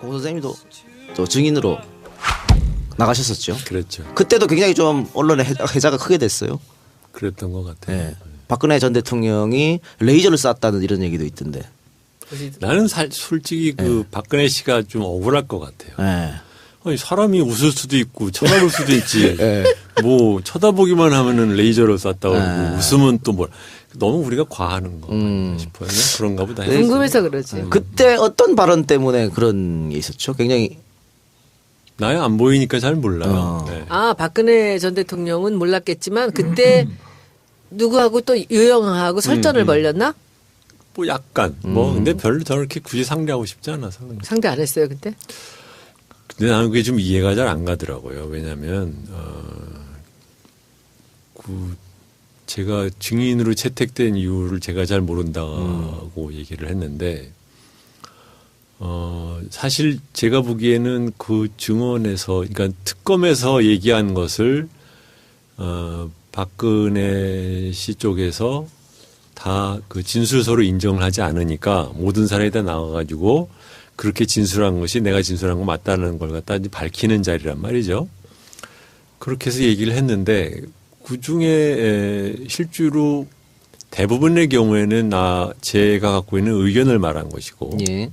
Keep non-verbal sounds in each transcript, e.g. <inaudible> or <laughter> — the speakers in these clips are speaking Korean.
고 선생님도 또 증인으로 나가셨었죠. 그랬죠. 그때도 굉장히 좀 언론의 해- 해자가 크게 됐어요. 그랬던 것 같아요. 예. 박근혜 전 대통령이 레이저를 쐈다는 이런 얘기도 있던데. 나는 살, 솔직히 그 박근혜 씨가 좀 억울할 것 같아요. 예. 아니, 사람이 웃을 수도 있고 쳐다볼 수도 있지. 예. <laughs> 뭐 쳐다보기만 하면은 레이저로 쐈다고 그러고 예. 웃으면 또 뭘. 너무 우리가 과하는 거 음. 싶어요. 그런가 보다. 네. 궁금해서 그러지. 그때 어떤 발언 때문에 그런 게 있었죠? 굉장히 나야 안 보이니까 잘 몰라요. 어. 네. 아 박근혜 전 대통령은 몰랐겠지만 그때 누구하고 또 유영하고 설전을 벌였나? 뭐 약간 뭐 근데 별로 저렇게 굳이 상대하고 싶지 않아서. 상대 안 했어요 그때? 근데 나는 그게 좀 이해가 잘 안 가더라고요. 왜냐하면 어, 그 제가 증인으로 채택된 이유를 제가 잘 모른다고 얘기를 했는데 어, 사실 제가 보기에는 그 증언에서 그러니까 특검에서 얘기한 것을 어, 박근혜 씨 쪽에서 다 그 진술서로 인정을 하지 않으니까 모든 사람이 다 나와가지고 그렇게 진술한 것이 내가 진술한 거 맞다는 걸 갖다 이제 밝히는 자리란 말이죠. 그렇게 해서 얘기를 했는데 그 중에 실제로 대부분의 경우에는 나 제가 갖고 있는 의견을 말한 것이고 예.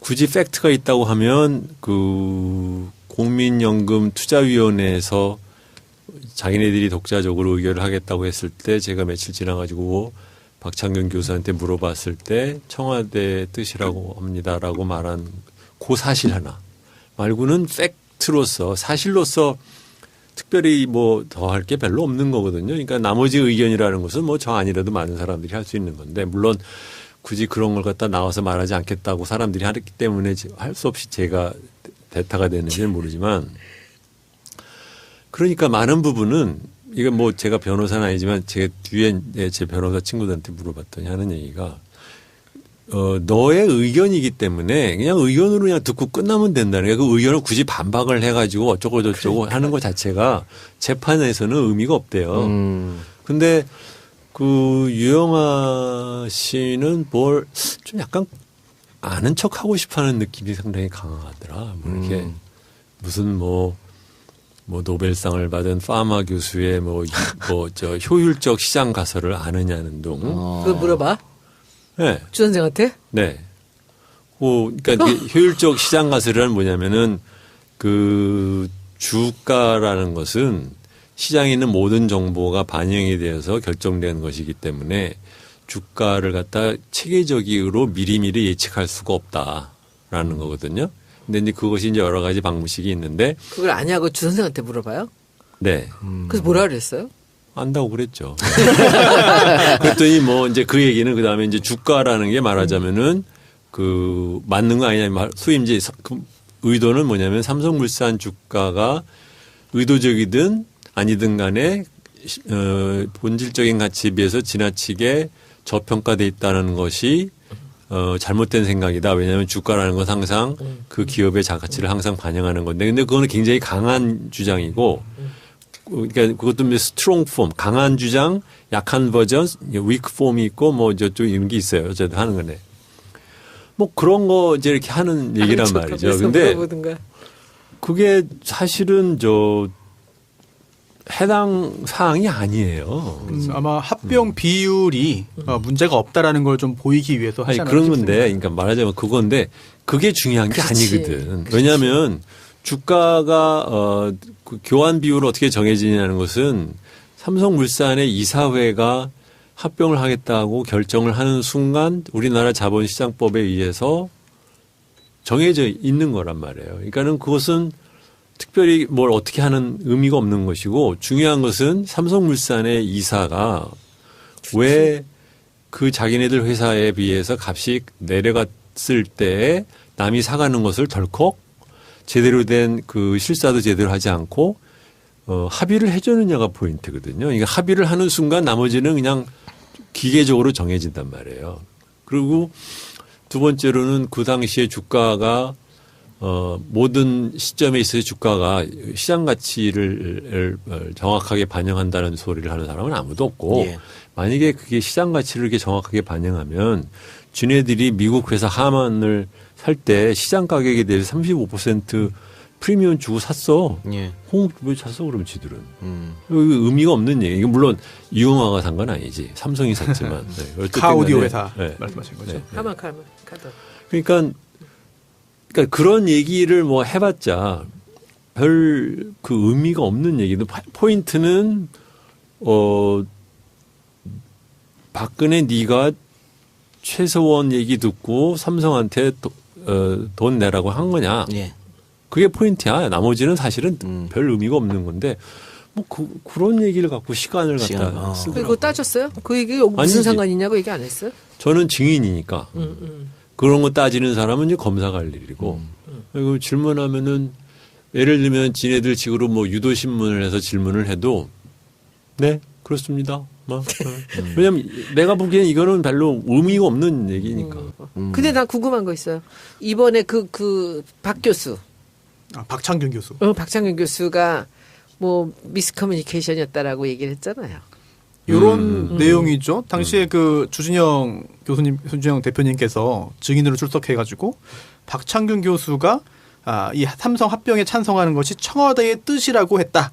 굳이 팩트가 있다고 하면 그 국민연금 투자위원회에서 자기네들이 독자적으로 의결을 하겠다고 했을 때 제가 며칠 지나가지고 박창균 교수한테 물어봤을 때 청와대 뜻이라고 합니다라고 말한 그 사실 하나 말고는 팩트로서 사실로서 특별히 뭐 더 할 게 별로 없는 거거든요. 그러니까 나머지 의견이라는 것은 뭐 저 아니라도 많은 사람들이 할 수 있는 건데 물론 굳이 그런 걸 갖다 나와서 말하지 않겠다고 사람들이 하기 때문에 할 수 없이 제가 대타가 되는지는 모르지만 그러니까 많은 부분은 이건 뭐 제가 변호사는 아니지만 제 뒤에 제 변호사 친구들한테 물어봤더니 하는 얘기가 어, 너의 의견이기 때문에 그냥 의견으로 그냥 듣고 끝나면 된다는 게 그 의견을 굳이 반박을 해가지고 어쩌고 저쩌고 하는 것 자체가 재판에서는 의미가 없대요. 음. 근데 그 유영아 씨는 뭘 좀 약간 아는 척 하고 싶어 하는 느낌이 상당히 강하더라. 뭐 이렇게 음. 무슨 뭐, 뭐 노벨상을 받은 파마 교수의 뭐, 뭐, 저 효율적 시장 가설을 아느냐는 둥. 어. 그거 물어봐 네. 주 선생한테? 네. 그, 그러니까 이게 <laughs> 효율적 시장 가설이란 뭐냐면은 그 주가라는 것은 시장에 있는 모든 정보가 반영이 되어서 결정된 것이기 때문에 주가를 갖다 체계적으로 미리미리 예측할 수가 없다라는 거거든요. 근데 이제 그것이 이제 여러 가지 방식이 있는데 그걸 아냐고 주 선생한테 물어봐요? 네. 그래서 뭐라 그랬어요? 안다고 그랬죠. <laughs> 그랬더니 뭐 이제 그 얘기는 그 다음에 이제 주가라는 게 말하자면은 그 맞는 거 아니냐 사- 그 의도는 뭐냐면 삼성물산 주가가 의도적이든 아니든 간에 시- 어, 본질적인 가치에 비해서 지나치게 저평가돼 있다는 것이 어, 잘못된 생각이다. 왜냐하면 주가라는 건 항상 그 기업의 자가치를 항상 반영하는 건데, 근데 그거는 굉장히 강한 주장이고, 그러니까 그것도 뭐 스트롱 폼, 강한 주장, 약한 버전, 위크 폼이 있고 뭐 저쪽 이런 게 있어요. 어쨌든 하는 거네. 뭐 그런 거 이제 이렇게 하는 얘기란 아는 말이죠. 근데. 그게 사실은 저 해당 사항이 아니에요. 음, 아마 합병 비율이 어, 문제가 없다라는 걸 좀 보이기 위해서 아니 하지 않았나 그런 싶습니다. 건데, 그러니까 말하자면 그건데 그게 중요한 게 그렇지. 아니거든. 왜냐하면 주가가 어, 그 교환 비율을 어떻게 정해지냐는 것은 삼성물산의 이사회가 합병을 하겠다고 결정을 하는 순간 우리나라 자본시장법에 의해서 정해져 있는 거란 말이에요. 그러니까는 그것은 특별히 뭘 어떻게 하는 의미가 없는 것이고 중요한 것은 삼성물산의 이사가 왜 그 자기네들 회사에 비해서 값이 내려갔을 때 남이 사가는 것을 덜컥 제대로 된 그 실사도 제대로 하지 않고 어, 합의를 해주느냐가 포인트거든요. 그러니까 합의를 하는 순간 나머지는 그냥 기계적으로 정해진단 말이에요. 그리고 두 번째로는 그 당시에 주가가 어, 모든 시점에 있어서 주가가 시장 가치를 정확하게 반영한다는 소리를 하는 사람은 아무도 없고 예. 만약에 그게 시장 가치를 이렇게 정확하게 반영하면 지네들이 미국 회사 하만을 살 때 시장 가격에 대해서 35% 프리미엄 주고 샀어. 예. 홍 왜 샀어 그러면 지들은 음. 이거 의미가 없는 얘기. 물론 이용화가 산 건 아니지. 삼성이 샀지만. <laughs> 네. 어쨌든 카 오디오 간에, 회사 네. 말씀하신 거죠. 네. 하만 카만 카드. 그러니까 그러니까 그런 얘기를 뭐 해봤자 별 그 의미가 없는 얘기도 포인트는 어 박근혜 네가 최서원 얘기 듣고 삼성한테 도, 어, 돈 내라고 한 거냐 예. 그게 포인트야 나머지는 사실은 음. 별 의미가 없는 건데 뭐 그, 그런 얘기를 갖고 시간을 갖다 시간, 어. 쓰더라고 그리고 따졌어요? 그 얘기 무슨 아니지. 상관이냐고 얘기 안 했어요? 저는 증인이니까 음, 음. 그런 거 따지는 사람은 이제 검사가 할 일이고 그리고 질문하면은 예를 들면 지네들 식으로 뭐 유도 신문을 해서 질문을 해도 네 그렇습니다. 뭐 음. <laughs> 왜냐면 내가 보기엔 이거는 별로 의미가 없는 얘기니까. 음. 근데 나 궁금한 거 있어요. 이번에 그 그 박 교수, 아, 박창균 교수. 어, 박창균 교수가 뭐 미스커뮤니케이션이었다라고 얘기를 했잖아요. 이런 음. 내용이죠. 당시에 그 주진영 교수님, 주진영 대표님께서 증인으로 출석해가지고 박창균 교수가 아, 이 삼성 합병에 찬성하는 것이 청와대의 뜻이라고 했다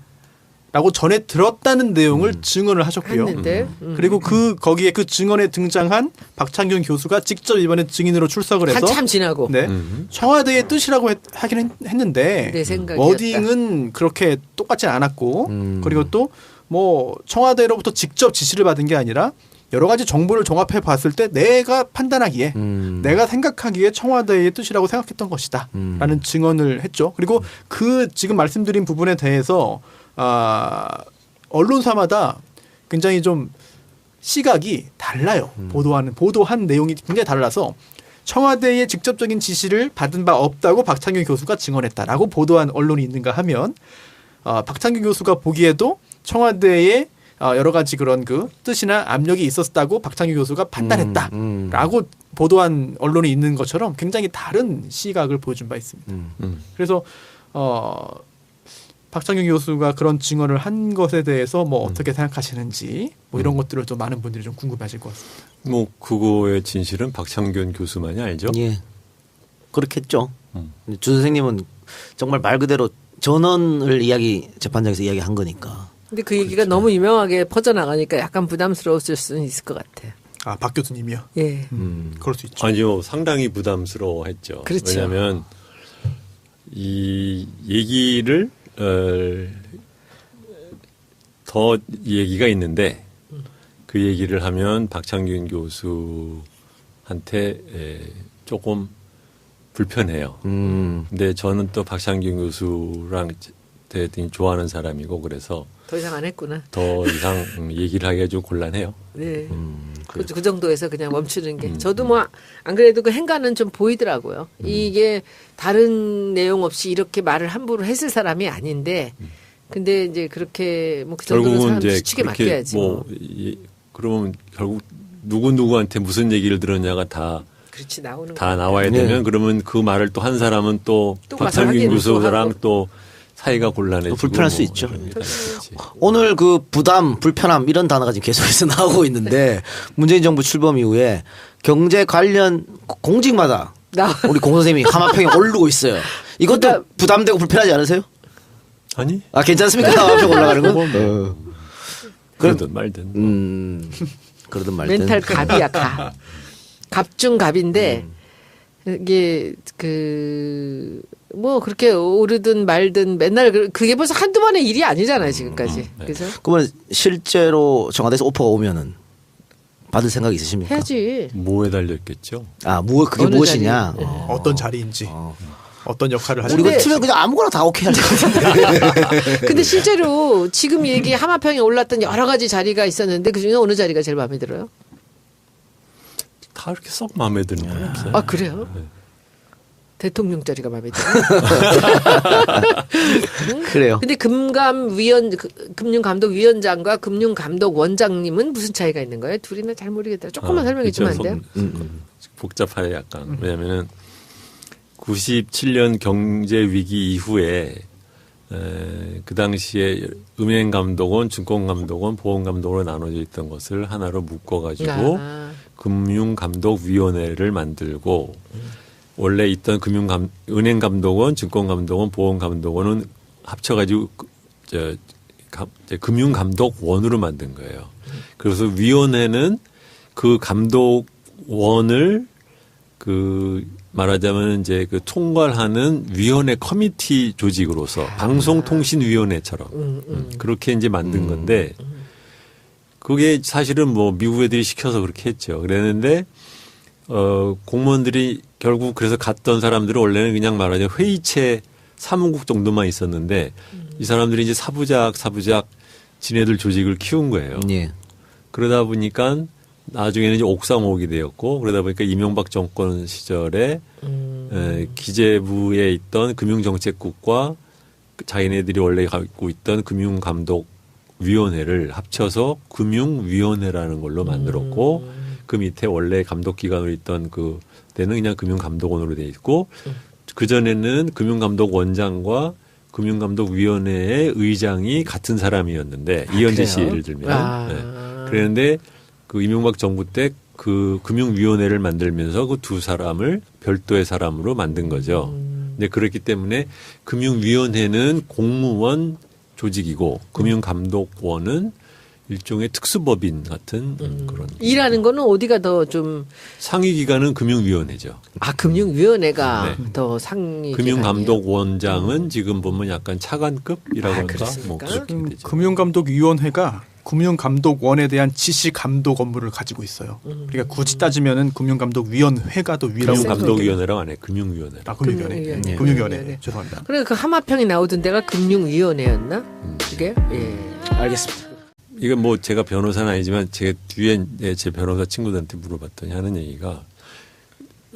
라고 전에 들었다는 내용을 증언을 하셨고요. 했는데 음. 그리고 그 거기에 그 증언에 등장한 박창균 교수가 직접 이번에 증인으로 출석을 해서 한참 지나고 네. 음. 청와대의 뜻이라고 했, 하긴 했- 생각이었다. 워딩은 그렇게 똑같지 않았고 음. 그리고 또 뭐 청와대로부터 직접 지시를 받은 게 아니라 여러 가지 정보를 종합해 봤을 때 내가 판단하기에 음. 내가 생각하기에 청와대의 뜻이라고 생각했던 것이다. 음. 라는 증언을 했죠. 그리고 그 지금 말씀드린 부분에 대해서 아 언론사마다 굉장히 좀 시각이 달라요. 음. 보도하는 보도한 내용이 굉장히 달라서 청와대의 직접적인 지시를 받은 바 없다고 박창균 교수가 증언했다라고 보도한 언론이 있는가 하면 어, 박창균 교수가 보기에도 청와대의 어, 여러 가지 그런 그 뜻이나 압력이 있었다고 박창균 교수가 판단했다라고 음, 보도한 언론이 있는 것처럼 굉장히 다른 시각을 보여준 바 있습니다. 음. 음. 그래서 어 박창균 교수가 그런 증언을 한 것에 대해서 뭐 어떻게 생각하시는지 뭐 이런 것들을 좀 많은 분들이 좀 궁금해하실 것 같습니다. 뭐 그거의 진실은 박창균 교수만이 알죠. 예. 그렇겠죠. 음. 주 선생님은 정말 말 그대로 전원을 이야기 재판장에서 이야기한 거니까. 근데 그 얘기가 너무 유명하게 퍼져나가니까 약간 부담스러웠을 수는 있을 것 같아. 아박 교수님이요. 예. 음. 그럴 수 있죠. 아니요, 상당히 부담스러워 했죠. 그렇죠. 왜냐하면 이 얘기를 어, 더 얘기가 있는데 그 얘기를 하면 박창균 교수한테 에, 조금 불편해요. 음. 근데 저는 또 박창균 교수랑 되게 좋아하는 사람이고 그래서 더 이상 안 했구나. 더 이상 음, 얘기를 하기가 좀 곤란해요. 네. 음. 그, 그 정도에서 그냥 멈추는 게. 음, 저도 뭐, 안 그래도 그 행간은 좀 보이더라고요. 이게 다른 내용 없이 이렇게 말을 함부로 했을 사람이 아닌데, 근데 이제 그렇게 뭐그 정도는 결국은 사람 그렇게 맡겨야지. 뭐 뭐. 이, 그러면 결국 누구 누구한테 무슨 얘기를 들었냐가 다다 그렇지, 나오는 거. 나와야 네. 되면 그러면 그 말을 또 한 사람은 또또또 교수랑. 또 사이가 곤란해지고 또 불편할 뭐 수 있죠. 오늘 그 부담, 불편함 이런 단어가 지금 계속해서 <laughs> 나오고 있는데 문재인 정부 출범 이후에 경제 관련 공직마다 나, 우리 공 선생님이 하마평에 오르고 있어요. 이것도 부담- 부담되고 불편하지 않으세요? 아니 아 괜찮습니까? 하마평 올라가는 거? 어. 그러든 말든 음. 그러든 말든. 멘탈 갑이야, 갑. <laughs> 갑중 갑인데, 음. 이게, 그, 뭐, 그렇게 오르든 말든 맨날, 그- 그게 벌써 한두 번의 일이 아니잖아요, 지금까지. 네. 그래서 그러면 실제로 청와대에서 오퍼가 오면은 받을 생각 있으십니까? 해야지. 뭐에 달렸겠죠. 아, 무 그게 무엇이냐? 자리? 어. 어떤 자리인지 어. 어떤 역할을 하실 우리 근데- 같으면 그냥 아무거나 다 오케이 할것 같은데. 근데 실제로 지금 얘기 <laughs> 하마평에 올랐던 여러 가지 자리가 있었는데 그 중에 어느 자리가 제일 마음에 들어요? 다 이렇게 썩 마음에 드는 건 없어요. 아 그래요? 네. 대통령 자리가 마음에 들어요. <laughs> 그래요. 근데 금감 위원 그- 금융 감독 위원장과 금융 감독 원장님은 무슨 차이가 있는 거예요? 둘이는 잘 모르겠다. 조금만 아, 설명해 주면 안. 돼요? 음, 음. 복잡해 약간 왜냐하면은 97년 경제 위기 이후에 에, 그 당시에 은행 감독원, 증권 감독원, 보험 감독으로 나눠져 있던 것을 하나로 묶어 가지고 아, 금융감독위원회를 만들고 원래 있던 금융감 은행 감독원, 증권 감독원, 보험 감독원은 합쳐가지고 그- 저 감- 이제 금융 감독원으로 만든 거예요. 그래서 위원회는 그 감독원을 그 말하자면 이제 그 총괄하는 위원회 커미티 조직으로서 방송통신위원회처럼 음, 그렇게 이제 만든 건데 그게 사실은 뭐 미국 애들이 시켜서 그렇게 했죠. 그랬는데 어 공무원들이 결국 그래서 갔던 사람들은 원래는 그냥 말하자면 회의체 사무국 정도만 있었는데 이 사람들이 이제 사부작 사부작 지네들 조직을 키운 거예요. 예. 그러다 보니까 나중에는 이제 옥상옥이 되었고 그러다 보니까 이명박 정권 시절에 에, 기재부에 있던 금융정책국과 그 자기네들이 원래 갖고 있던 금융감독 위원회를 합쳐서 금융위원회라는 걸로 만들었고 그 밑에 원래 감독 기관으로 있던 그 때는 그냥 금융감독원으로 돼 있고 그 전에는 금융감독원장과 금융감독위원회의 의장이 같은 사람이었는데 이현재 씨 그래요? 예를 들면 아. 네. 그랬는데 그 이명박 정부 때 그 금융위원회를 만들면서 그 두 사람을 별도의 사람으로 만든 거죠. 근데 그렇기 때문에 금융위원회는 공무원 조직이고 금융감독원은 일종의 특수법인 같은 음, 그런 일하는 거는 어디가 더 좀 상위 기관은 금융위원회죠. 아 금융위원회가 네. 더 상위 금융감독원장은 지금 보면 약간 차관급이라고 아, 할까? 그렇습니까? 뭐 그렇게 음, 되죠. 금융감독위원회가 금융감독원에 대한 지시 감독 업무를 가지고 있어요. 음. 그러니까 굳이 따지면은 금융감독위원회가 더 위라고. 금융감독위원회라고 안 해. 금융위원회. 아, 금융위원회. 금융위원회. 예, 금융위원회. 금융위원회. 죄송합니다. 그래 그 하마평이 나오던 데가 금융위원회였나? 음. 그게 예. 알겠습니다. 이건 뭐 제가 변호사는 아니지만 제 뒤에 제 변호사 친구들한테 물어봤더니 하는 얘기가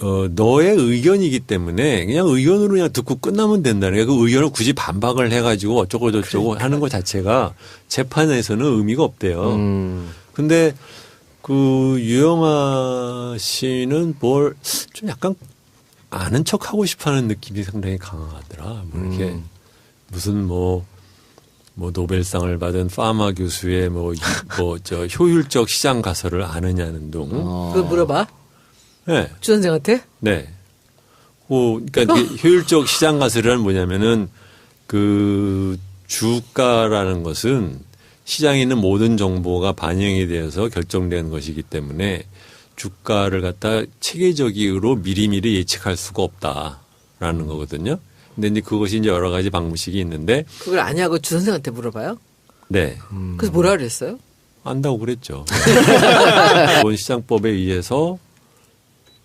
어 너의 의견이기 때문에 그냥 의견으로 그냥 듣고 끝나면 된다는 게 그 의견을 굳이 반박을 해가지고 어쩌고 저쩌고 하는 것 자체가 재판에서는 의미가 없대요. 음. 근데 그 유영아 씨는 뭘 좀 약간 아는 척 하고 싶어 하는 느낌이 상당히 강하더라. 뭐 이렇게 음. 무슨 뭐, 뭐 노벨상을 받은 파마 교수의 뭐, 뭐, 저 효율적 시장 가설을 아느냐는 둥. 어. 그거 물어봐 네. 주 선생한테 네. 그, 그러니까 <laughs> 효율적 시장 가설이란 뭐냐면은 그 주가라는 것은 시장에 있는 모든 정보가 반영이 되어서 결정된 것이기 때문에 주가를 갖다 체계적으로 미리미리 예측할 수가 없다라는 거거든요. 근데 이제 그것이 이제 여러 가지 방식이 있는데 그걸 아냐고 주 선생한테 물어봐요. 네. 그래서 뭐라 그랬어요? 안다고 그랬죠. <laughs> 본 시장법에 의해서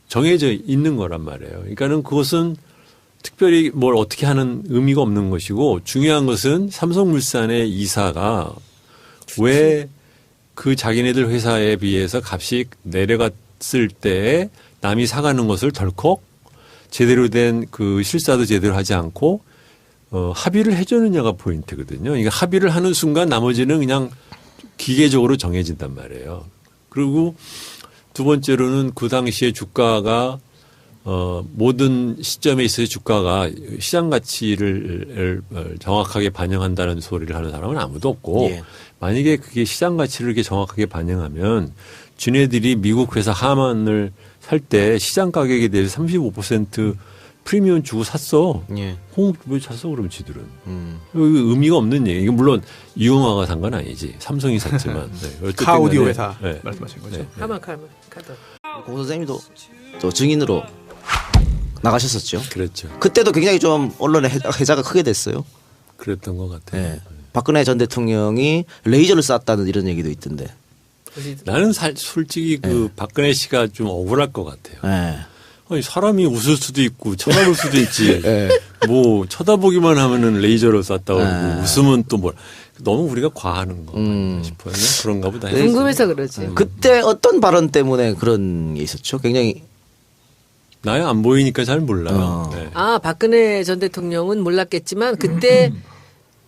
정해져 있는 거란 말이에요. 그러니까는 그것은 특별히 뭘 어떻게 하는 의미가 없는 것이고 중요한 것은 삼성물산의 이사가 왜 그 자기네들 회사에 비해서 값이 내려갔을 때 남이 사가는 것을 덜컥 제대로 된 그 실사도 제대로 하지 않고 어, 합의를 해주느냐가 포인트거든요. 그러니까 합의를 하는 순간 나머지는 그냥 기계적으로 정해진단 말이에요. 그리고 두 번째로는 그 당시에 주가가 어, 모든 시점에 있어서 주가가 시장 가치를 정확하게 반영한다는 소리를 하는 사람은 아무도 없고 예. 만약에 그게 시장 가치를 이렇게 정확하게 반영하면 지네들이 미국 회사 하만을 살 때 시장 가격에 대해서 35% 프리미엄 주고 샀어. 예. 홍, 왜 샀어? 그럼 지들은. 음. 의미가 없는 얘기. 이게 물론 이용화가 산 건 아니지. 삼성이 샀지만. <laughs> 네. 어쨌든 카 오디오 간에, 회사 네. 말씀하신 거죠. 네. 하마 카마 카드. 고 선생님도 또 증인으로 나가셨었죠. 그랬죠. 그때도 굉장히 좀 언론의 해- 해자가 크게 됐어요. 그랬던 것 같아요. 예. 박근혜 전 대통령이 레이저를 쐈다는 이런 얘기도 있던데. 나는 살, 솔직히 그 박근혜 씨가 좀 억울할 것 같아요. 예. 아니, 사람이 웃을 수도 있고 쳐다볼 수도 있지. 예. <laughs> 뭐 쳐다보기만 하면은 레이저로 쐈다고 그러고 아. 웃으면 또 뭘. 너무 우리가 과하는 거 음. 싶어요. 그런가 보다. 궁금해서 그러지. 그때 어떤 발언 때문에 그런 게 있었죠? 굉장히 나야 안 보이니까 잘 몰라요. 어. 네. 아 박근혜 전 대통령은 몰랐겠지만 그때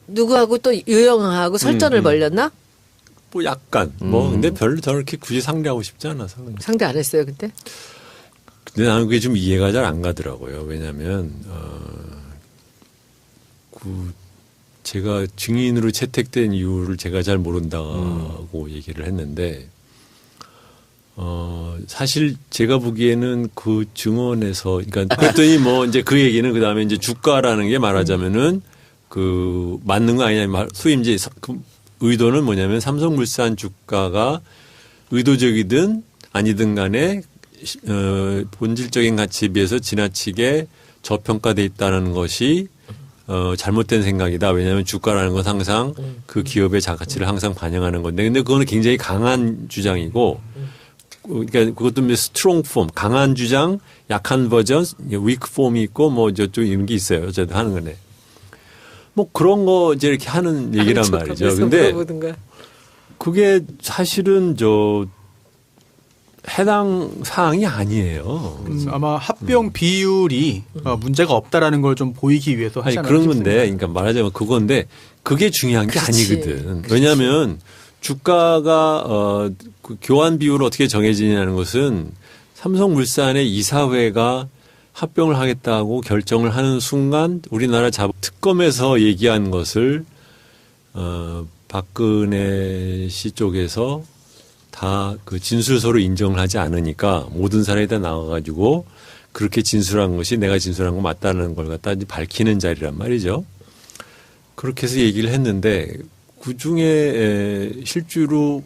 누구하고 또 유영하고 설전을 음. 벌렸나? 뭐 약간 뭐 근데 별로 저렇게 굳이 상대하고 싶지 않아서. 상대 안 했어요 그때? 근데 나는 그게 좀 이해가 잘 안 가더라고요. 왜냐하면 어, 그 제가 증인으로 채택된 이유를 제가 잘 모른다고 얘기를 했는데 어, 사실 제가 보기에는 그 증언에서, 그러니까 그랬더니 뭐 <laughs> 이제 그 얘기는 그 다음에 이제 주가라는 게 말하자면은 그 맞는 거 아니냐, 말- 소위 이제 사- 그 의도는 뭐냐면 삼성물산 주가가 의도적이든 아니든 간에 시- 어, 본질적인 가치에 비해서 지나치게 저평가돼 있다는 것이 어, 잘못된 생각이다. 왜냐하면 주가라는 건 항상 그 기업의 자가치를 항상 반영하는 건데, 근데 그거는 굉장히 강한 주장이고, 그러니까 그것도 뭐 스트롱 폼, 강한 주장, 약한 버전, 위크 폼이 있고 뭐 저쪽 이런 게 있어요. 어쨌든 하는 거네. 뭐 그런 거 이제 이렇게 하는 얘기란 말이죠. 근데. 그게 사실은 저 해당 사항이 아니에요. 음, 아마 합병 비율이 어, 문제가 없다라는 걸 좀 보이기 위해서 아니 하지 않았나 그런 싶습니다. 건데, 그러니까 말하자면 그건데 그게 중요한 게 그렇지. 아니거든. 왜냐하면 주가가 어, 그 교환 비율을 어떻게 정해지냐는 것은 삼성물산의 이사회가 합병을 하겠다고 결정을 하는 순간 우리나라 자본 특검에서 얘기한 것을 어, 박근혜 씨 쪽에서 다 그 진술서로 인정을 하지 않으니까 모든 사람이 다 나와가지고 그렇게 진술한 것이 내가 진술한 거 맞다는 걸 갖다 이제 밝히는 자리란 말이죠. 그렇게 해서 얘기를 했는데 그 중에 실제로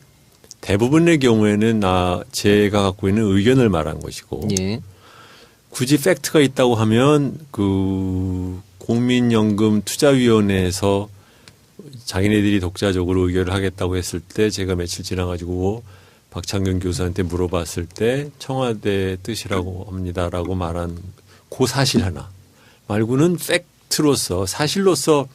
대부분의 경우에는 나 제가 갖고 있는 의견을 말한 것이고 예. 굳이 팩트가 있다고 하면 그 국민연금 투자위원회에서 자기네들이 독자적으로 의결을 하겠다고 했을 때 제가 며칠 지나가지고 박창균 교수한테 물어봤을 때 청와대 뜻이라고 합니다라고 말한 그 사실 하나 말고는 팩트로서 사실로서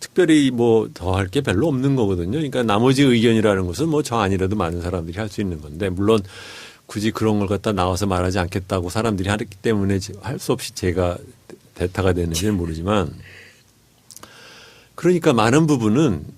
특별히 뭐 더 할 게 별로 없는 거거든요. 그러니까 나머지 의견이라는 것은 뭐 저 아니라도 많은 사람들이 할 수 있는 건데 물론 굳이 그런 걸 갖다 나와서 말하지 않겠다고 사람들이 하기 때문에 할 수 없이 제가 대타가 됐는지는 모르지만 그러니까 많은 부분은